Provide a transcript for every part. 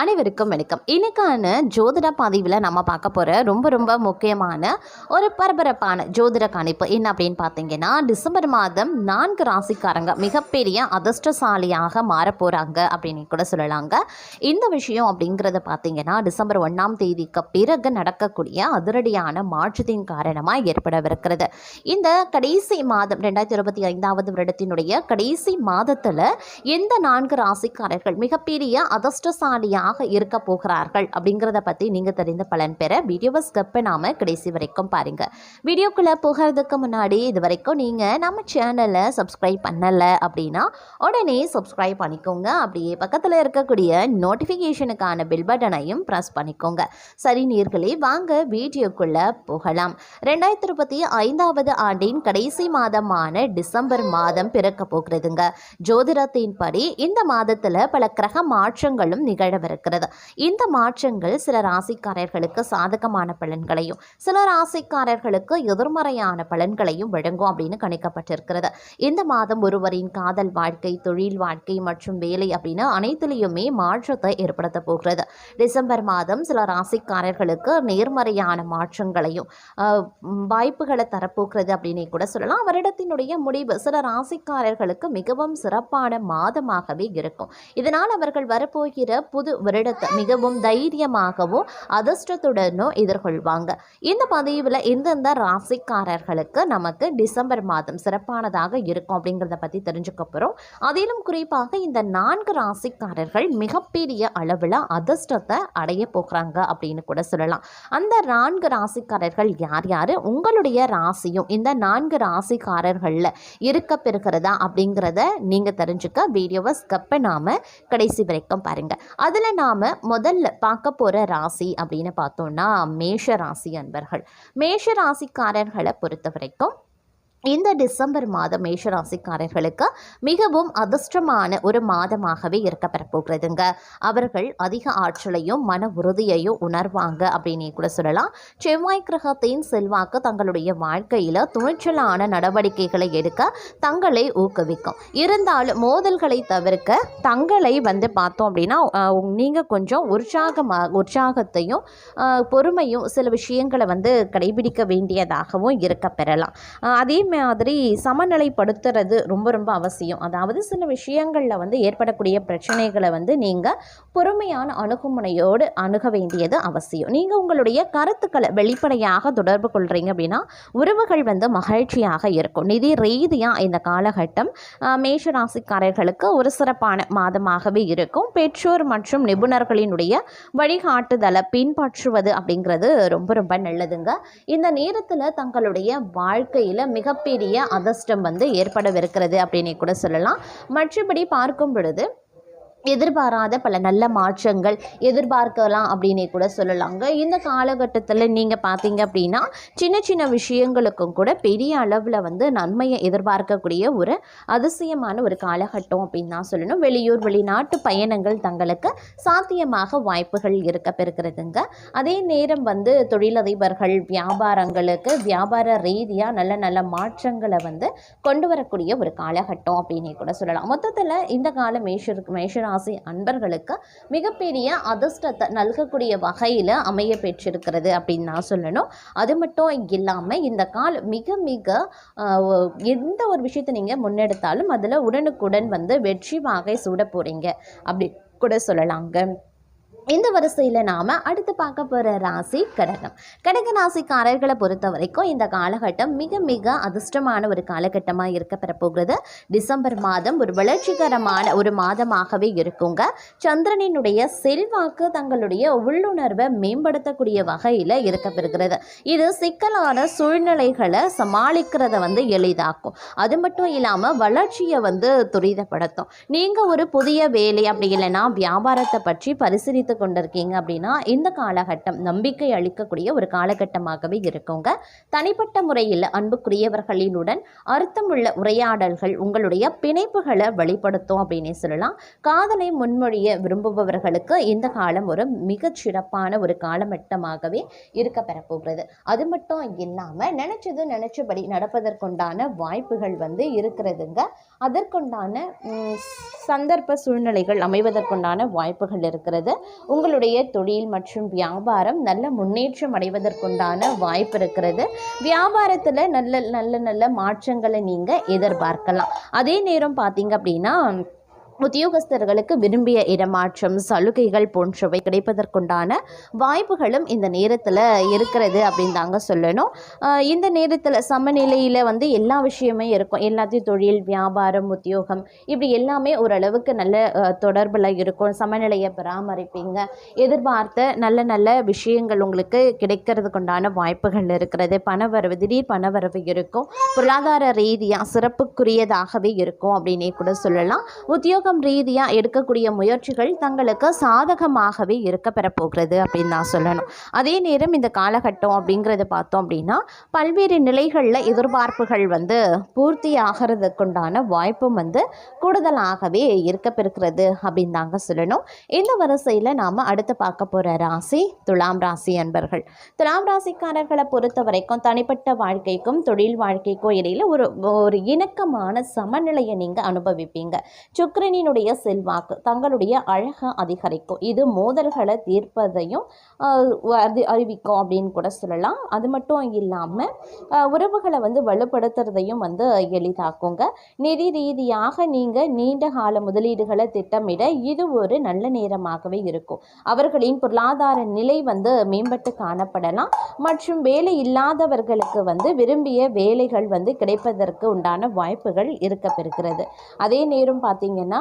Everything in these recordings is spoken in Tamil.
அனைவருக்கும் வணக்கம். இன்னைக்கான ஜோதிட பதிவில் நம்ம பார்க்க போகிற ரொம்ப ரொம்ப முக்கியமான ஒரு பரபரப்பான ஜோதிட கணிப்பு என்ன அப்படின்னு பார்த்தீங்கன்னா டிசம்பர் மாதம் நான்கு ராசிக்காரங்க மிகப்பெரிய அதிர்ஷ்டசாலியாக மாறப் போகிறாங்க அப்படின்னு கூட சொல்லலாங்க. இந்த விஷயம் அப்படிங்கிறத பார்த்தீங்கன்னா டிசம்பர் ஒன்றாம் தேதிக்கு பிறகு நடக்கக்கூடிய அதிரடியான மாற்றத்தின் காரணமாக ஏற்படவிருக்கிறது. இந்த கடைசி மாதம் ரெண்டாயிரத்தி இருபத்தி ஐந்தாவது வருடத்தினுடைய கடைசி மாதத்தில் எந்த நான்கு ராசிக்காரர்கள் மிகப்பெரிய அதிர்ஷ்டசாலியாக இருக்க போகிறார்கள் அப்படிங்கிறத பற்றி நீங்கள் தெரிந்த பலன் பெற வீடியோவை ஸ்கிப் நாம கடைசி வரைக்கும் பாருங்க. வீடியோக்குள்ளே போகிறதுக்கு முன்னாடி இது வரைக்கும் நீங்கள் நம்ம சேனலை சப்ஸ்கிரைப் பண்ணலை அப்படின்னா உடனே சப்ஸ்கிரைப் பண்ணிக்கோங்க. அப்படியே பக்கத்தில் இருக்கக்கூடிய நோட்டிஃபிகேஷனுக்கான பில் பட்டனையும் ப்ரெஸ் பண்ணிக்கோங்க. சரி நீர்களே வாங்க வீடியோக்குள்ளே போகலாம். ரெண்டாயிரத்தி இருபத்தி ஐந்தாவது ஆண்டின் கடைசி மாதமான டிசம்பர் மாதம் பிறக்க போகிறதுங்க. ஜோதிடத்தின்படி இந்த மாதத்தில் பல கிரக மாற்றங்களும் இருக்கிறது இந்த மாற்றங்கள் சில ராசிக்காரர்களுக்கு சாதகமான பலன்களையும் சில ராசிக்காரர்களுக்கு எதிர்மறையான பலன்களையும் வழங்கும் அப்படின்னு கணிக்கப்பட்டிருக்கிறது. இந்த மாதம் ஒருவரின் காதல் வாழ்க்கை தொழில் வாழ்க்கை மற்றும் வேலை அப்படின்னு அனைத்திலையுமே மாற்றத்தை ஏற்படுத்த போகிறது. டிசம்பர் மாதம் சில ராசிக்காரர்களுக்கு நேர்மறையான மாற்றங்களையும் வாய்ப்புகளை தரப்போகிறது அப்படின்னு கூட சொல்லலாம். வருடத்தினுடைய முடிவு சில ராசிக்காரர்களுக்கு மிகவும் சிறப்பான மாதமாகவே இருக்கும். இதனால் அவர்கள் வரப்போகிற புது வருடத்தை மிகவும் தைரியமாகவும் அதிர்ஷ்டத்துடனும் எதிர்கொள்வாங்க. இந்த பதிவில் எந்தெந்த ராசிக்காரர்களுக்கு நமக்கு டிசம்பர் மாதம் சிறப்பானதாக இருக்கும் அப்படிங்கிறத பற்றி தெரிஞ்சுக்க போகிறோம் அதிலும் குறிப்பாக இந்த நான்கு ராசிக்காரர்கள் மிகப்பெரிய அளவில் அதிர்ஷ்டத்தை அடைய போகிறாங்க அப்படின்னு கூட சொல்லலாம். அந்த நான்கு ராசிக்காரர்கள் யார் யார்? உங்களுடைய ராசியும் இந்த நான்கு ராசிக்காரர்களில் இருக்க பெறுகிறதா அப்படிங்கிறத நீங்கள் தெரிஞ்சுக்க வீடியோவை ஸ்கப்பை நாம கடைசி வரைக்கும் பாருங்க. அதில் நாம் முதல்ல பார்க்க போகிற ராசி அப்படின்னு பார்த்தோம்னா மேஷ ராசி அன்பர்கள். மேஷ ராசிக்காரர்களை பொறுத்த வரைக்கும் இந்த டிசம்பர் மாதம் மேஷராசிக்காரர்களுக்கு மிகவும் அதிர்ஷ்டமான ஒரு மாதமாகவே இருக்கப்பெற போகிறதுங்க அவர்கள் அதிக ஆற்றலையும் மன உறுதியையும் உணர்வாங்க அப்படின்னு கூட சொல்லலாம். செவ்வாய் கிரகத்தின் செல்வாக்கு தங்களுடைய வாழ்க்கையில் துணிச்சலான நடவடிக்கைகளை எடுக்க தங்களை ஊக்குவிக்கும். இருந்தாலும் மோதல்களை தவிர்க்க தங்களை வந்து பார்த்தோம் அப்படின்னா நீங்கள் கொஞ்சம் உற்சாகமாக உற்சாகத்தையும் பொறுமையும் சில விஷயங்களை வந்து கடைபிடிக்க வேண்டியதாகவும் இருக்க பெறலாம் அதே மாதிரி சமநிலைப்படுத்துறது ரொம்ப ரொம்ப அவசியம். அதாவது சில விஷயங்களில் வந்து ஏற்படக்கூடிய பிரச்சனைகளை வந்து நீங்கள் பொறுமையான அணுகுமுறையோடு அணுக வேண்டியது அவசியம். நீங்கள் உங்களுடைய கருத்துக்களை வெளிப்படையாக தொடர்பு கொள்கிறீங்க அப்படின்னா உறவுகள் வந்து மகிழ்ச்சியாக இருக்கும். நிதி ரீதியாக இந்த காலகட்டம் மேஷராசிக்காரர்களுக்கு ஒரு சிறப்பான மாதமாகவே இருக்கும். பெற்றோர் மற்றும் நிபுணர்களினுடைய வழிகாட்டுதலை பின்பற்றுவது அப்படிங்கிறது ரொம்ப ரொம்ப நல்லதுங்க. இந்த நேரத்தில் தங்களுடைய வாழ்க்கையில் மிக மிகப்பெரிய அதிர்ஷ்டம் வந்து ஏற்படவிருக்கிறது அப்படின்னு கூட சொல்லலாம். மற்றபடி பார்க்கும் பொழுது எதிர்பாராத பல நல்ல மாற்றங்கள் எதிர்பார்க்கலாம் அப்படின்னே கூட சொல்லலாங்க. இந்த காலகட்டத்தில் நீங்கள் பார்த்தீங்க அப்படின்னா சின்ன சின்ன விஷயங்களுக்கும் கூட பெரிய அளவில் வந்து நன்மையை எதிர்பார்க்கக்கூடிய ஒரு அதிசயமான ஒரு காலகட்டம் அப்படின்னு தான் சொல்லணும். வெளியூர் வெளிநாட்டு பயணங்கள் தங்களுக்கு சாத்தியமாக வாய்ப்புகள் இருக்க பெறுகிறதுங்க. அதே நேரம் வந்து தொழிலதிபர்கள் வியாபாரங்களுக்கு வியாபார ரீதியாக நல்ல நல்ல மாற்றங்களை வந்து கொண்டு வரக்கூடிய ஒரு காலகட்டம் அப்படின்னே கூட சொல்லலாம். மொத்தத்தில் இந்த கால மேஷருக்கு ராசி அன்பர்களுக்கு மிகப்பெரிய அதிர்ஷ்டத்தை நல்கக்கூடிய வகையில் அமைய பெற்றிருக்கிறது அப்படின்னு நான் சொல்லணும். அது மட்டும் இல்லாமல் இந்த கால் மிக மிக எந்த ஒரு விஷயத்தை நீங்கள் முன்னெடுத்தாலும் அதில் உடனுக்குடன் வந்து வெற்றி வாகை சூட போகிறீங்க அப்படி கூட சொல்லலாங்க. இந்த வரிசையில் நாம் அடுத்து பார்க்க போகிற ராசி கடகம். கடக ராசிக்காரர்களை பொறுத்த வரைக்கும் இந்த காலகட்டம் மிக மிக அதிர்ஷ்டமான ஒரு காலகட்டமாக இருக்க பெறப்போகிறது. டிசம்பர் மாதம் ஒரு வளர்ச்சிகரமான ஒரு மாதமாகவே இருக்குங்க. சந்திரனினுடைய செல்வாக்கு தங்களுடைய உள்ளுணர்வை மேம்படுத்தக்கூடிய வகையில் இருக்க பெறுகிறது. இது சிக்கலான சூழ்நிலைகளை சமாளிக்கிறத வந்து எளிதாக்கும். அது மட்டும் இல்லாமல் வளர்ச்சியை வந்து துரிதப்படுத்தும். நீங்கள் ஒரு புதிய வேலை அப்படி இல்லைன்னா வியாபாரத்தை பற்றி பரிசீலித்து கொண்டிருக்கீங்க அப்படின்னா இந்த காலகட்டம் நம்பிக்கை அளிக்கக்கூடிய ஒரு காலகட்டமாகவே இருக்குங்க. தனிப்பட்ட முறையில் அன்புக்குரியவர்களினுடன் அர்த்தமுள்ள உரையாடல்கள் உங்களுடைய பிணைப்புகளை வெளிப்படுத்தும் அப்படின்னே சொல்லலாம். காதலை முன்மொழிய விரும்புபவர்களுக்கு இந்த காலம் ஒரு மிகச்சிறப்பான ஒரு காலகட்டமாகவே இருக்க பெறப்போகிறது. அது மட்டும் இல்லாமல் நினைச்சது நினைச்சபடி நடப்பதற்குண்டான வாய்ப்புகள் வந்து இருக்கிறதுங்க. அதற்குண்டான சந்தர்ப்ப சூழ்நிலைகள் அமைவதற்குண்டான வாய்ப்புகள் இருக்கிறது. உங்களுடைய தொழில் மற்றும் வியாபாரம் நல்ல முன்னேற்றம் அடைவதற்குண்டான வாய்ப்பு இருக்கிறது. வியாபாரத்தில் நல்ல நல்ல நல்ல மாற்றங்களை நீங்கள் எதிர்பார்க்கலாம். அதே நேரம் பார்த்தீங்க அப்படின்னா உத்தியோகஸ்தர்களுக்கு விரும்பிய இடமாற்றம் சலுகைகள் போன்றவை கிடைப்பதற்குண்டான வாய்ப்புகளும் இந்த நேரத்தில் இருக்கிறது அப்படின்னு தாங்க சொல்லணும். இந்த நேரத்தில் சமநிலையில் வந்து எல்லா விஷயமே இருக்கும். எல்லாத்தையும் தொழில் வியாபாரம் உத்தியோகம் இப்படி எல்லாமே ஓரளவுக்கு நல்ல தொடர்பில் இருக்கும். சமநிலையை பராமரிப்பீங்க. எதிர்பார்த்த நல்ல நல்ல விஷயங்கள் உங்களுக்கு கிடைக்கிறதுக்குண்டான வாய்ப்புகள் இருக்கிறது. பணவரவு திடீர் பணவரவு இருக்கும். பொருளாதார ரீதியாக சிறப்புக்குரியதாகவே இருக்கும் அப்படின்னே கூட சொல்லலாம். உத்தியோகம் ரீதியாக எடுக்கக்கூடிய முயற்சிகள் தங்களுக்கு சாதகமாகவே இருக்க பெறப்போகிறது அப்படின்னு நான் சொல்லணும். அதே நேரம் இந்த காலகட்டம் அப்படிங்கிறத பார்த்தோம் அப்படின்னா பல்வேறு நிலைகளில் எதிர்பார்ப்புகள் வந்து பூர்த்தி ஆகிறதுக்குண்டான வாய்ப்பும் வந்து கூடுதலாகவே இருக்கப்பெறுகிறது அப்படின்னு தாங்க சொல்லணும். இந்த வரிசையில் நாம் அடுத்து பார்க்க போகிற ராசி துலாம் ராசி அன்பர்கள். துலாம் ராசிக்காரர்களை பொறுத்த வரைக்கும் தனிப்பட்ட வாழ்க்கைக்கும் தொழில் வாழ்க்கைக்கும் இடையில் ஒரு ஒரு இணக்கமான சமநிலையை நீங்கள் அனுபவிப்பீங்க. பெண்ணினுடைய செல்வாக்கு தங்களுடைய அழகை அதிகரிக்கும். இது மோதல்களை தீர்ப்பதையும் அறி- அறிவிக்கும் அப்படின்னு கூட சொல்லலாம். அது மட்டும் இல்லாமல் உறவுகளை வந்து வலுப்படுத்துறதையும் வந்து எளிதாக்குங்க. நிதி ரீதியாக நீங்கள் நீண்ட கால முதலீடுகளை திட்டமிட இது ஒரு நல்ல நேரமாகவே இருக்கும். அவர்களின் பொருளாதார நிலை வந்து மேம்பட்டு காணப்படலாம். மற்றும் வேலை இல்லாதவர்களுக்கு வந்து விரும்பிய வேலைகள் வந்து கிடைப்பதற்கு உண்டான வாய்ப்புகள் இருக்க பெறுகிறது அதே நேரம் பார்த்தீங்கன்னா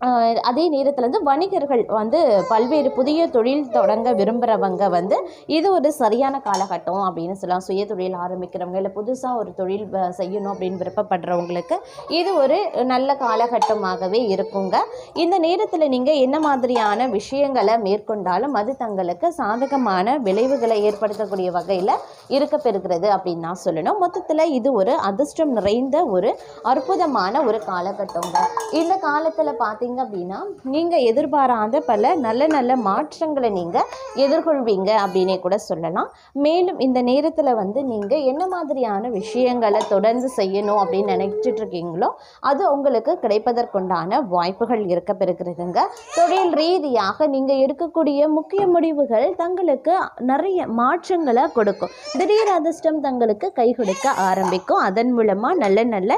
அதே நேரத்தில் வந்து வணிகர்கள் வந்து பல்வேறு புதிய தொழில் தொடங்க விரும்புகிறவங்க வந்து இது ஒரு சரியான காலகட்டம் அப்படின்னு சொல்லலாம் சுய தொழில் ஆரம்பிக்கிறவங்க இல்லை புதுசாக ஒரு தொழில் செய்யணும் அப்படின்னு விருப்பப்படுறவங்களுக்கு இது ஒரு நல்ல காலகட்டமாகவே இருக்குங்க. இந்த நேரத்தில் நீங்கள் என்ன மாதிரியான விஷயங்களை மேற்கொண்டாலும் அது தங்களுக்கு சாதகமான விளைவுகளை ஏற்படுத்தக்கூடிய வகையில் இருக்க பெறுகிறது அப்படின்னு நான் சொல்லணும். மொத்தத்தில் இது ஒரு அதிர்ஷ்டம் நிறைந்த ஒரு அற்புதமான ஒரு காலகட்டங்க. இந்த காலத்தில் பார்த்தீங்க அப்படின்னா நீங்கள் எதிர்பாராத பல நல்ல நல்ல மாற்றங்களை நீங்கள் எதிர்கொள்வீங்க அப்படின்னே கூட சொல்லலாம். மேலும் இந்த நேரத்தில் வந்து நீங்கள் என்ன மாதிரியான விஷயங்களை தொடர்ந்து செய்யணும் அப்படின்னு நினைச்சிட்டு இருக்கீங்களோ அது உங்களுக்கு கிடைப்பதற்குண்டான வாய்ப்புகள் இருக்க பெறுகிறதுங்க. தொழில் ரீதியாக நீங்கள் எடுக்கக்கூடிய முக்கிய முடிவுகள் தங்களுக்கு நிறைய மாற்றங்களை கொடுக்கும். திடீர் அதிர்ஷ்டம் தங்களுக்கு கை கொடுக்க ஆரம்பிக்கும். அதன் மூலமாக நல்ல நல்ல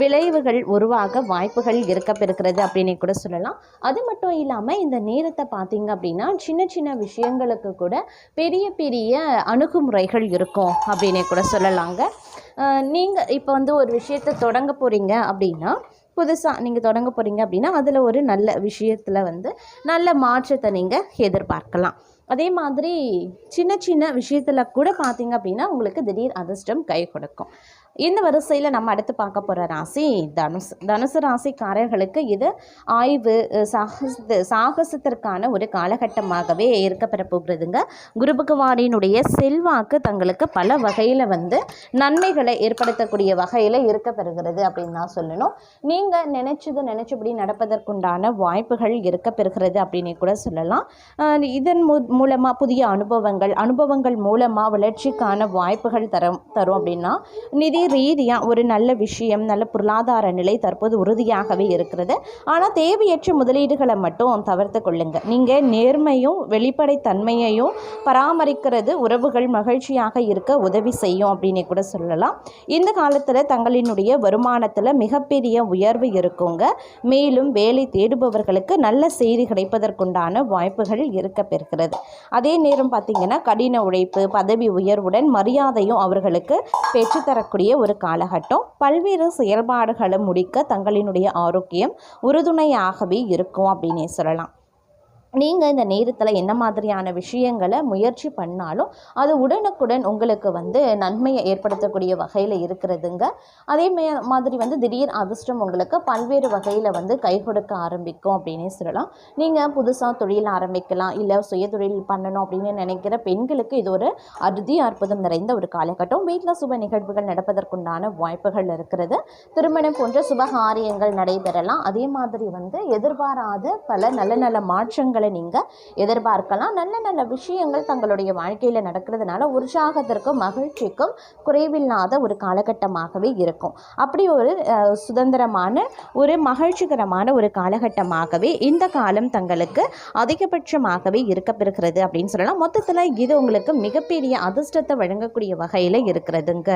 விளைவுகள் உருவாக வாய்ப்புகள் இருக்க பெறுகிறது அப்படின்னு கூட சொல்லலாம். அது மட்டும் இல்லாமல் இந்த நேரத்தை பார்த்தீங்க அப்படின்னா சின்ன சின்ன விஷயங்களுக்கு கூட பெரிய பெரிய அணுகுமுறைகள் இருக்கும் அப்படின்னே கூட சொல்லலாங்க. நீங்கள் இப்போ வந்து ஒரு விஷயத்தை தொடங்க போகிறீங்க அப்படின்னா புதுசாக நீங்கள் தொடங்க போகிறீங்க அப்படின்னா அதில் ஒரு நல்ல விஷயத்தில் வந்து நல்ல மாற்றத்தை நீங்கள் எதிர்பார்க்கலாம். அதே மாதிரி சின்ன சின்ன விஷயத்தில் கூட பார்த்தீங்க அப்படின்னா உங்களுக்கு திடீர் அதிர்ஷ்டம் கை கொடுக்கும். இந்த வரிசையில் நம்ம அடுத்து பார்க்க போகிற ராசி தனுசு தனுசு ராசிக்காரர்களுக்கு இது ஆய்வு சாகச சாகசத்திற்கான ஒரு காலகட்டமாகவே இருக்கப்பெற போகிறதுங்க குரு பகவானினுடைய செல்வாக்கு தங்களுக்கு பல வகையில் வந்து நன்மைகளை ஏற்படுத்தக்கூடிய வகையில் இருக்க பெறுகிறது அப்படின்னு தான் சொல்லணும். நீங்கள் நினைச்சது நினைச்சபடி நடப்பதற்குண்டான வாய்ப்புகள் இருக்க பெறுகிறது அப்படின்னு கூட சொல்லலாம். இதன் மூ மூலமாக புதிய அனுபவங்கள் அனுபவங்கள் மூலமாக வளர்ச்சிக்கான வாய்ப்புகள் தரும் தரும் அப்படின்னா நிதி ரீதியாக ஒரு நல்ல விஷயம் நல்ல பொருளாதார நிலை தற்போது உறுதியாகவே இருக்கிறது. ஆனால் தேவையற்ற முதலீடுகளை மட்டும் தவிர்த்து கொள்ளுங்க. நீங்கள் நேர்மையும் வெளிப்படைத்தன்மையையும் பராமரிக்கிறது உறவுகள் மகிழ்ச்சியாக இருக்க உதவி செய்யும் அப்படின்னு கூட சொல்லலாம். இந்த காலத்தில் தங்களினுடைய வருமானத்தில் மிகப்பெரிய உயர்வு இருக்குங்க. மேலும் வேலை தேடுபவர்களுக்கு நல்ல செய்தி கிடைப்பதற்குண்டான வாய்ப்புகள் இருக்க பெறுகிறது. அதே நேரம் பார்த்தீங்கன்னா கடின உழைப்பு பதவி உயர்வுடன் மரியாதையும் அவர்களுக்கு பெற்றுத்தரக்கூடிய ஒரு காலகட்டம். பல்வேறு செயல்பாடுகளை முடிக்க தங்களினுடைய ஆரோக்கியம் உறுதுணையாகவே இருக்கும் அப்படின்னே சொல்லலாம். நீங்கள் இந்த நேரத்தில் என்ன மாதிரியான விஷயங்களை முயற்சி பண்ணாலும் அது உடனுக்குடன் உங்களுக்கு வந்து நன்மையை ஏற்படுத்தக்கூடிய வகையில் இருக்கிறதுங்க. அதே மாதிரி வந்து திடீர் அதிர்ஷ்டம் உங்களுக்கு பல்வேறு வகையில் வந்து கை கொடுக்க ஆரம்பிக்கும் அப்படின்னே சொல்லலாம். நீங்கள் புதுசாக தொழில் ஆரம்பிக்கலாம் இல்லை சுய தொழில் பண்ணணும் அப்படின்னு நினைக்கிற பெண்களுக்கு இது ஒரு அறுதி அற்புதம் நிறைந்த ஒரு காலகட்டம். வீட்டில் சுப நிகழ்வுகள் நடப்பதற்குண்டான வாய்ப்புகள் இருக்கிறது. திருமணம் போன்ற சுபகாரியங்கள் நடைபெறலாம். அதே மாதிரி வந்து எதிர்பாராத பல நல்ல நல்ல மாற்றங்கள் மாற்றங்களை நீங்கள் எதிர்பார்க்கலாம். நல்ல நல்ல விஷயங்கள் தங்களுடைய வாழ்க்கையில் நடக்கிறதுனால உற்சாகத்திற்கும் மகிழ்ச்சிக்கும் குறைவில்லாத ஒரு காலகட்டமாகவே இருக்கும். அப்படி ஒரு சுதந்திரமான ஒரு மகிழ்ச்சிகரமான ஒரு காலகட்டமாகவே இந்த காலம் தங்களுக்கு அதிகபட்சமாகவே இருக்கப்பெறுகிறது அப்படின்னு சொல்லலாம். மொத்தத்தில் இது உங்களுக்கு மிகப்பெரிய அதிர்ஷ்டத்தை வழங்கக்கூடிய வகையில் இருக்கிறதுங்க.